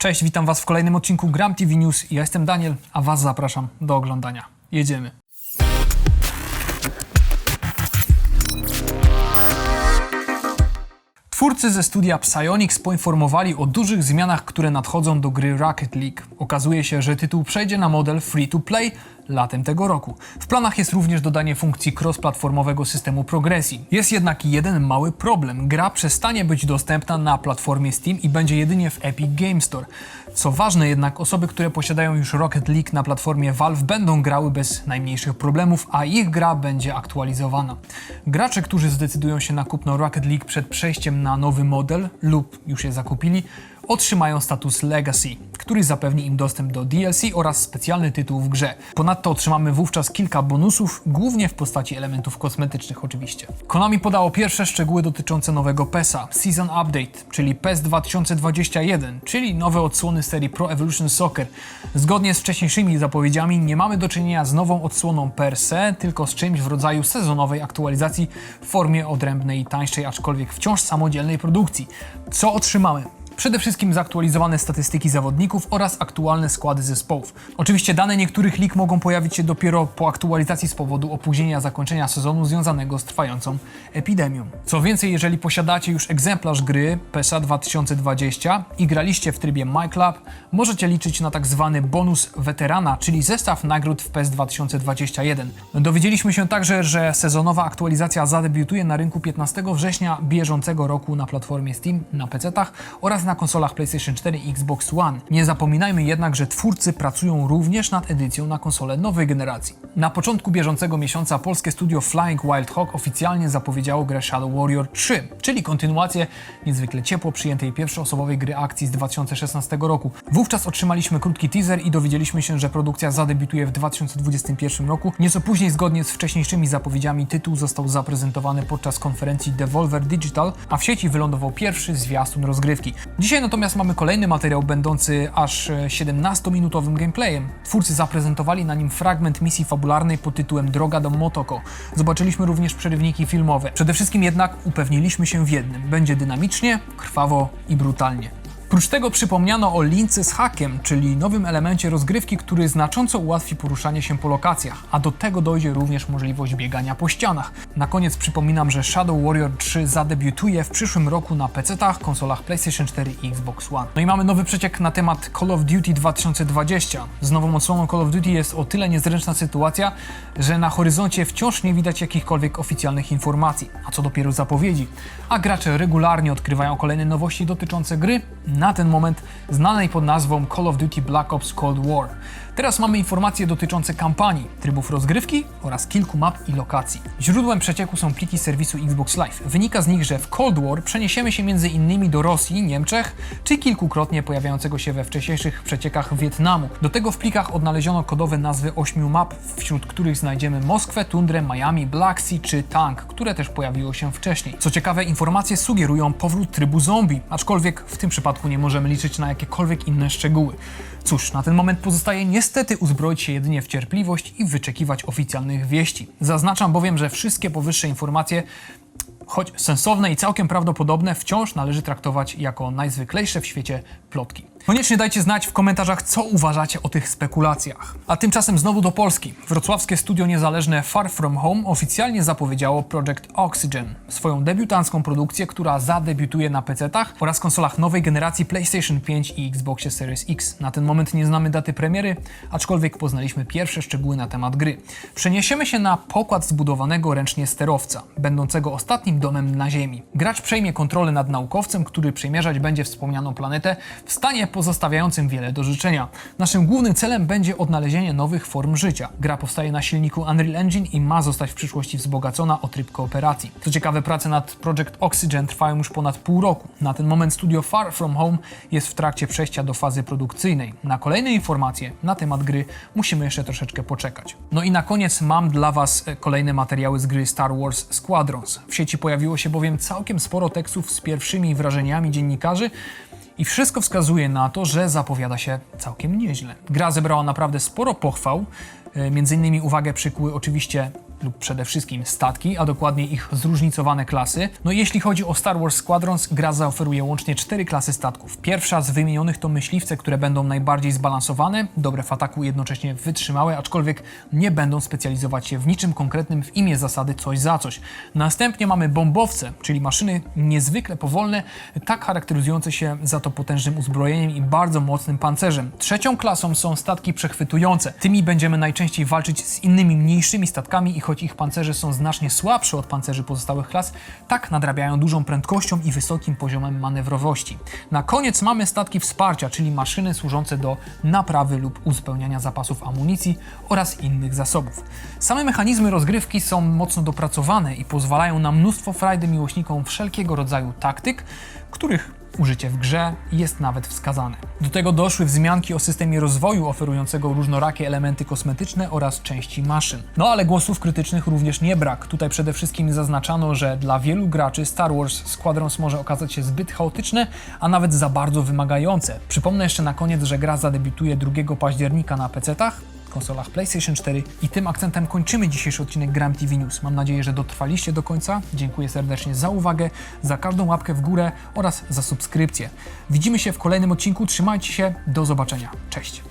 Cześć, witam Was w kolejnym odcinku Gram TV News. Ja jestem Daniel, a Was zapraszam do oglądania. Jedziemy. Twórcy ze studia Psyonix poinformowali o dużych zmianach, które nadchodzą do gry Rocket League. Okazuje się, że tytuł przejdzie na model free to play latem tego roku. W planach jest również dodanie funkcji cross-platformowego systemu progresji. Jest jednak jeden mały problem. Gra przestanie być dostępna na platformie Steam i będzie jedynie w Epic Game Store. Co ważne jednak, osoby, które posiadają już Rocket League na platformie Valve będą grały bez najmniejszych problemów, a ich gra będzie aktualizowana. Gracze, którzy zdecydują się na kupno Rocket League przed przejściem na nowy model lub już je zakupili, otrzymają status Legacy, który zapewni im dostęp do DLC oraz specjalny tytuł w grze. Ponadto otrzymamy wówczas kilka bonusów, głównie w postaci elementów kosmetycznych oczywiście. Konami podało pierwsze szczegóły dotyczące nowego PESa, Season Update, czyli PES 2021, czyli nowe odsłony serii Pro Evolution Soccer. Zgodnie z wcześniejszymi zapowiedziami nie mamy do czynienia z nową odsłoną per se, tylko z czymś w rodzaju sezonowej aktualizacji w formie odrębnej i tańszej, aczkolwiek wciąż samodzielnej produkcji. Co otrzymamy? Przede wszystkim zaktualizowane statystyki zawodników oraz aktualne składy zespołów. Oczywiście dane niektórych lig mogą pojawić się dopiero po aktualizacji z powodu opóźnienia zakończenia sezonu związanego z trwającą epidemią. Co więcej, jeżeli posiadacie już egzemplarz gry PESA 2020 i graliście w trybie MyClub, możecie liczyć na tak zwany bonus weterana, czyli zestaw nagród w PES 2021. Dowiedzieliśmy się także, że sezonowa aktualizacja zadebiutuje na rynku 15 września bieżącego roku na platformie Steam, na PC-tach oraz na konsolach PlayStation 4 i Xbox One. Nie zapominajmy jednak, że twórcy pracują również nad edycją na konsole nowej generacji. Na początku bieżącego miesiąca polskie studio Flying Wild Hog oficjalnie zapowiedziało grę Shadow Warrior 3, czyli kontynuację niezwykle ciepło przyjętej pierwszoosobowej gry akcji z 2016 roku. Wówczas otrzymaliśmy krótki teaser i dowiedzieliśmy się, że produkcja zadebiutuje w 2021 roku. Nieco później, zgodnie z wcześniejszymi zapowiedziami, tytuł został zaprezentowany podczas konferencji Devolver Digital, a w sieci wylądował pierwszy zwiastun rozgrywki. Dzisiaj natomiast mamy kolejny materiał będący aż 17-minutowym gameplayem. Twórcy zaprezentowali na nim fragment misji fabularnej pod tytułem Droga do Motoko. Zobaczyliśmy również przerywniki filmowe. Przede wszystkim jednak upewniliśmy się w jednym. Będzie dynamicznie, krwawo i brutalnie. Prócz tego przypomniano o lince z hakiem, czyli nowym elemencie rozgrywki, który znacząco ułatwi poruszanie się po lokacjach, a do tego dojdzie również możliwość biegania po ścianach. Na koniec przypominam, że Shadow Warrior 3 zadebiutuje w przyszłym roku na PC-tach, konsolach PlayStation 4 i Xbox One. No i mamy nowy przeciek na temat Call of Duty 2020. Z nową odsłoną Call of Duty jest o tyle niezręczna sytuacja, że na horyzoncie wciąż nie widać jakichkolwiek oficjalnych informacji, a co dopiero zapowiedzi. A gracze regularnie odkrywają kolejne nowości dotyczące gry, na ten moment znanej pod nazwą Call of Duty Black Ops Cold War. Teraz mamy informacje dotyczące kampanii, trybów rozgrywki oraz kilku map i lokacji. Źródłem przecieku są pliki serwisu Xbox Live. Wynika z nich, że w Cold War przeniesiemy się innymi do Rosji, Niemczech czy kilkukrotnie pojawiającego się we wcześniejszych przeciekach Wietnamu. Do tego w plikach odnaleziono kodowe nazwy ośmiu map, wśród których znajdziemy Moskwę, Tundrę, Miami, Black Sea czy Tank, które też pojawiło się wcześniej. Co ciekawe, informacje sugerują powrót trybu zombie, aczkolwiek w tym przypadku nie możemy liczyć na jakiekolwiek inne szczegóły. Cóż, na ten moment pozostaje niestety uzbroić się jedynie w cierpliwość i wyczekiwać oficjalnych wieści. Zaznaczam bowiem, że wszystkie powyższe informacje choć sensowne i całkiem prawdopodobne, wciąż należy traktować jako najzwyklejsze w świecie plotki. Koniecznie dajcie znać w komentarzach, co uważacie o tych spekulacjach. A tymczasem znowu do Polski. Wrocławskie studio niezależne Far From Home oficjalnie zapowiedziało Project Oxygen, swoją debiutancką produkcję, która zadebiutuje na PC-tach oraz konsolach nowej generacji PlayStation 5 i Xboxie Series X. Na ten moment nie znamy daty premiery, aczkolwiek poznaliśmy pierwsze szczegóły na temat gry. Przeniesiemy się na pokład zbudowanego ręcznie sterowca, będącego ostatnim domem na Ziemi. Gracz przejmie kontrolę nad naukowcem, który przemierzać będzie wspomnianą planetę w stanie pozostawiającym wiele do życzenia. Naszym głównym celem będzie odnalezienie nowych form życia. Gra powstaje na silniku Unreal Engine i ma zostać w przyszłości wzbogacona o tryb kooperacji. Co ciekawe, prace nad Project Oxygen trwają już ponad pół roku. Na ten moment studio Far From Home jest w trakcie przejścia do fazy produkcyjnej. Na kolejne informacje na temat gry musimy jeszcze troszeczkę poczekać. No i na koniec mam dla Was e, kolejne materiały z gry Star Wars Squadrons. W sieci pojawiło się bowiem całkiem sporo tekstów z pierwszymi wrażeniami dziennikarzy, i wszystko wskazuje na to, że zapowiada się całkiem nieźle. Gra zebrała naprawdę sporo pochwał. E, Między innymi uwagę przykuły oczywiście lub przede wszystkim statki, a dokładnie ich zróżnicowane klasy. No jeśli chodzi o Star Wars Squadrons, gra zaoferuje łącznie cztery klasy statków. Pierwsza z wymienionych to myśliwce, które będą najbardziej zbalansowane, dobre w ataku, jednocześnie wytrzymałe, aczkolwiek nie będą specjalizować się w niczym konkretnym w imię zasady coś za coś. Następnie mamy bombowce, czyli maszyny niezwykle powolne, tak charakteryzujące się za to potężnym uzbrojeniem i bardzo mocnym pancerzem. Trzecią klasą są statki przechwytujące. Tymi będziemy najczęściej walczyć z innymi mniejszymi statkami i choć ich pancerze są znacznie słabsze od pancerzy pozostałych klas, tak nadrabiają dużą prędkością i wysokim poziomem manewrowości. Na koniec mamy statki wsparcia, czyli maszyny służące do naprawy lub uzupełniania zapasów amunicji oraz innych zasobów. Same mechanizmy rozgrywki są mocno dopracowane i pozwalają na mnóstwo frajdy miłośnikom wszelkiego rodzaju taktyk, których użycie w grze jest nawet wskazane. Do tego doszły wzmianki o systemie rozwoju oferującego różnorakie elementy kosmetyczne oraz części maszyn. No ale głosów krytycznych również nie brak. Tutaj przede wszystkim zaznaczano, że dla wielu graczy Star Wars Squadrons może okazać się zbyt chaotyczne, a nawet za bardzo wymagające. Przypomnę jeszcze na koniec, że gra zadebiutuje 2 października na PC-tach, konsolach PlayStation 4 i tym akcentem kończymy dzisiejszy odcinek Gram TV News. Mam nadzieję, że dotrwaliście do końca. Dziękuję serdecznie za uwagę, za każdą łapkę w górę oraz za subskrypcję. Widzimy się w kolejnym odcinku. Trzymajcie się, do zobaczenia. Cześć!